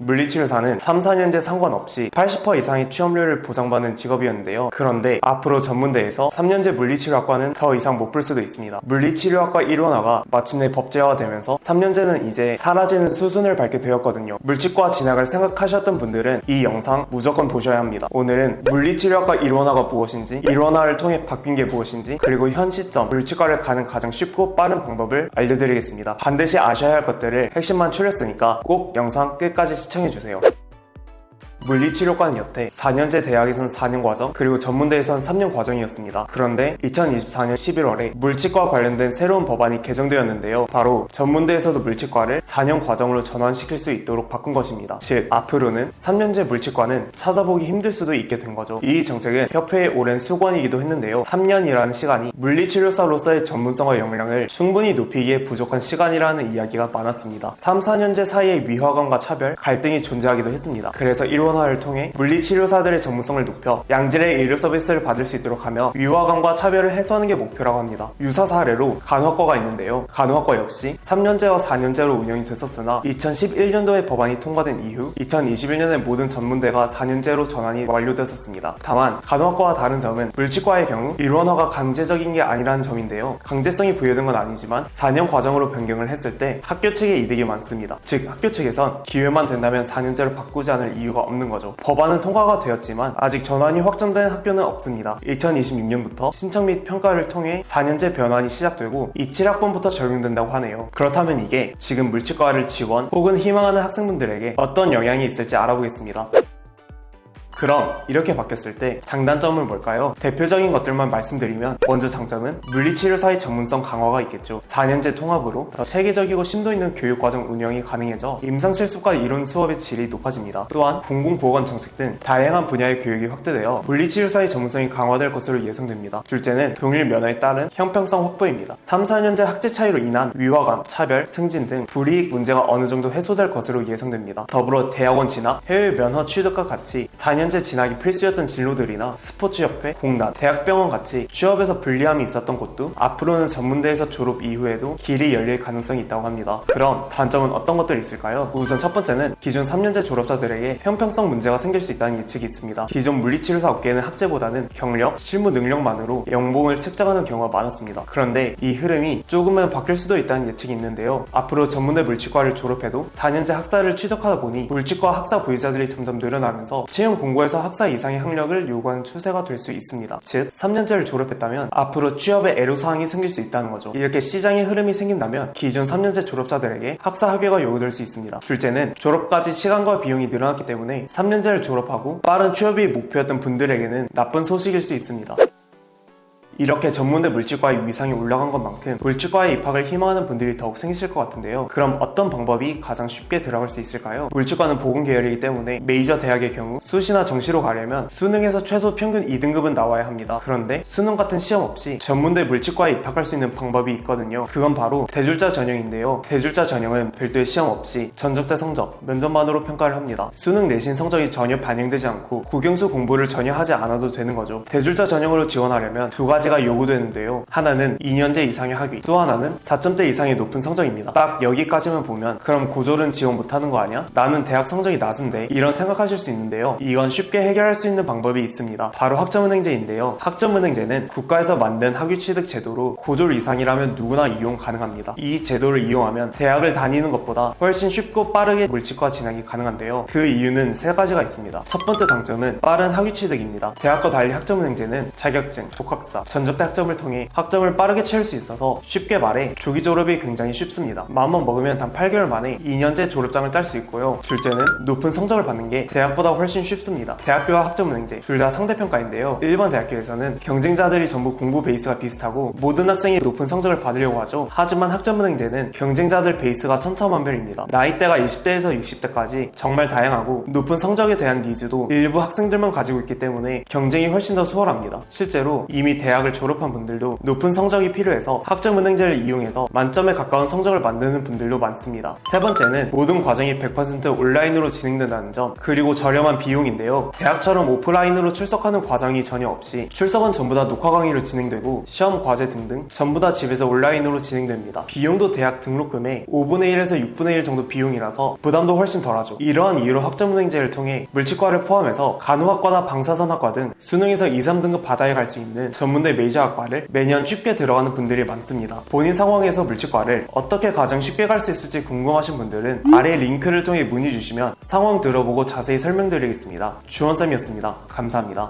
물리치료사는 3, 4년제 상관없이 80% 이상의 취업률을 보장받는 직업이었는데요. 그런데 앞으로 전문대에서 3년제 물리치료학과는 더 이상 못 볼 수도 있습니다. 물리치료학과 1원화가 마침내 법제화되면서 3년제는 이제 사라지는 수순을 밟게 되었거든요. 물치과 진학을 생각하셨던 분들은 이 영상 무조건 보셔야 합니다. 오늘은 물리치료학과 1원화가 무엇인지, 1원화를 통해 바뀐 게 무엇인지, 그리고 현 시점 물치과를 가는 가장 쉽고 빠른 방법을 알려드리겠습니다. 반드시 아셔야 할 것들을 핵심만 추렸으니까 꼭 영상 끝까지 시청해주세요. 물리치료과는 여태 4년제 대학에서는 4년 과정, 그리고 전문대에서는 3년 과정이었습니다. 그런데 2024년 11월에 물치과 관련된 새로운 법안이 개정되었는데요. 바로 전문대에서도 물치과를 4년 과정으로 전환시킬 수 있도록 바꾼 것입니다. 즉, 앞으로는 3년제 물치과는 찾아보기 힘들 수도 있게 된 거죠. 이 정책은 협회의 오랜 수건이기도 했는데요. 3년이라는 시간이 물리치료사로서의 전문성과 역량을 충분히 높이기에 부족한 시간이라는 이야기가 많았습니다. 3, 4년제 사이의 위화감과 차별, 갈등이 존재하기도 했습니다. 그래서 1원 활성화를 통해 물리치료사들의 전문성을 높여 양질의 의료 서비스를 받을 수 있도록 하며 위화감과 차별을 해소하는 게 목표라고 합니다. 유사 사례로 간호학과가 있는데요. 간호학과 역시 3년제와 4년제로 운영이 됐었으나 2011년도에 법안이 통과된 이후 2021년에 모든 전문대가 4년제로 전환이 완료됐었습니다. 다만 간호학과와 다른 점은 물치과의 경우 일원화가 강제적인 게 아니라는 점인데요. 강제성이 부여된 건 아니지만 4년 과정으로 변경을 했을 때 학교 측의 이득이 많습니다. 즉 학교 측에선 기회만 된다면 4년제로 바꾸지 않을 이유가 없는 있는 거죠. 법안은 통과가 되었지만 아직 전환이 확정된 학교는 없습니다. 2026년부터 신청 및 평가를 통해 4년제 변환이 시작되고 27학번부터 적용된다고 하네요. 그렇다면 이게 지금 물치과를 지원 혹은 희망하는 학생분들에게 어떤 영향이 있을지 알아보겠습니다. 그럼 이렇게 바뀌었을 때 장단점은 뭘까요? 대표적인 것들만 말씀드리면 먼저 장점은 물리치료사의 전문성 강화가 있겠죠. 4년제 통합으로 더 체계적이고 심도 있는 교육과정 운영이 가능해져 임상 실습과 이론 수업의 질이 높아집니다. 또한 공공보건 정책 등 다양한 분야의 교육이 확대되어 물리치료사의 전문성이 강화될 것으로 예상됩니다. 둘째는 동일 면허에 따른 형평성 확보입니다. 3, 4년제 학제 차이로 인한 위화감, 차별, 승진 등 불이익 문제가 어느 정도 해소될 것으로 예상됩니다. 더불어 대학원 진학, 해외 면허 취득과 같이 4년 현재 진학이 필수였던 진로들이나 스포츠협회, 공단, 대학병원 같이 취업에서 불리함이 있었던 곳도 앞으로는 전문대에서 졸업 이후에도 길이 열릴 가능성이 있다고 합니다. 그럼 단점은 어떤 것들이 있을까요? 우선 첫 번째는 기존 3년제 졸업자들에게 형평성 문제가 생길 수 있다는 예측이 있습니다. 기존 물리치료사 업계는 학제보다는 경력, 실무 능력만으로 연봉을 책정하는 경우가 많았습니다. 그런데 이 흐름이 조금은 바뀔 수도 있다는 예측이 있는데요. 앞으로 전문대 물치과를 졸업해도 4년제 학사를 취득하다 보니 물치과 학사 보유자들이 점점 늘어나면서 채용 공고 공고에서 학사 이상의 학력을 요구하는 추세가 될 수 있습니다. 즉 3년제를 졸업했다면 앞으로 취업에 애로사항이 생길 수 있다는 거죠. 이렇게 시장의 흐름이 생긴다면 기존 3년제 졸업자들에게 학사 학위가 요구될 수 있습니다. 둘째는 졸업까지 시간과 비용이 늘어났기 때문에 3년제를 졸업하고 빠른 취업이 목표였던 분들에게는 나쁜 소식일 수 있습니다. 이렇게 전문대 물질과의 위상이 올라간 것만큼 물질과의 입학을 희망하는 분들이 더욱 생기실 것 같은데요. 그럼 어떤 방법이 가장 쉽게 들어갈 수 있을까요? 물질과는 보건 계열이기 때문에 메이저 대학의 경우 수시나 정시로 가려면 수능에서 최소 평균 2등급은 나와야 합니다. 그런데 수능 같은 시험 없이 전문대 물질과에 입학할 수 있는 방법이 있거든요. 그건 바로 대줄자 전형인데요. 대줄자 전형은 별도의 시험 없이 전적 대 성적, 면접만으로 평가를 합니다. 수능 내신 성적이 전혀 반영되지 않고 국영수 공부를 전혀 하지 않아도 되는 거죠. 대줄자 전형으로 지원하려면 두 가지 가지가 요구되는데요. 하나는 2년제 이상의 학위, 또 하나는 4점대 이상의 높은 성적입니다. 딱 여기까지만 보면 그럼 고졸은 지원 못하는 거 아니야? 나는 대학 성적이 낮은데 이런 생각하실 수 있는데요. 이건 쉽게 해결할 수 있는 방법이 있습니다. 바로 학점은행제인데요. 학점은행제는 국가에서 만든 학위 취득 제도로 고졸 이상이라면 누구나 이용 가능합니다. 이 제도를 이용하면 대학을 다니는 것보다 훨씬 쉽고 빠르게 물질과 진학이 가능한데요. 그 이유는 세 가지가 있습니다. 첫 번째 장점은 빠른 학위 취득입니다. 대학과 달리 학점은행제는 자격증, 독학사, 전적대 학점을 통해 학점을 빠르게 채울 수 있어서 쉽게 말해 조기 졸업이 굉장히 쉽습니다. 마음만 먹으면 단 8개월 만에 2년제 졸업장을 딸 수 있고요. 둘째는 높은 성적을 받는 게 대학보다 훨씬 쉽습니다. 대학교와 학점 은행제 둘 다 상대평가인데요. 일반 대학교에서는 경쟁자들이 전부 공부 베이스가 비슷하고 모든 학생이 높은 성적을 받으려고 하죠. 하지만 학점 은행제는 경쟁자들 베이스가 천차만별입니다. 나이대가 20대에서 60대까지 정말 다양하고 높은 성적에 대한 니즈도 일부 학생들만 가지고 있기 때문에 경쟁이 훨씬 더 수월합니다. 실제로 이미 대학을 문리치료학과를 졸업한 분들도 높은 성적이 필요해서 학점은행제를 이용해서 만점에 가까운 성적을 만드는 분들도 많습니다. 세 번째는 모든 과정이 100% 온라인으로 진행된다는 점 그리고 저렴한 비용인데요. 대학처럼 오프라인으로 출석하는 과정이 전혀 없이 출석은 전부 다 녹화 강의로 진행되고 시험 과제 등등 전부 다 집에서 온라인으로 진행됩니다. 비용도 대학 등록금의 5분의 1에서 6분의 1 정도 비용이라서 부담도 훨씬 덜하죠. 이러한 이유로 학점은행제를 통해 물치과를 포함해서 간호학과나 방사선학과 등 수능에서 2, 3등급 바다에 갈 수 있는 전문대 메이저학과를 매년 쉽게 들어가는 분들이 많습니다. 본인 상황에서 물치과를 어떻게 가장 쉽게 갈 수 있을지 궁금하신 분들은 아래 링크를 통해 문의 주시면 상황 들어보고 자세히 설명드리겠습니다. 주원쌤이었습니다. 감사합니다.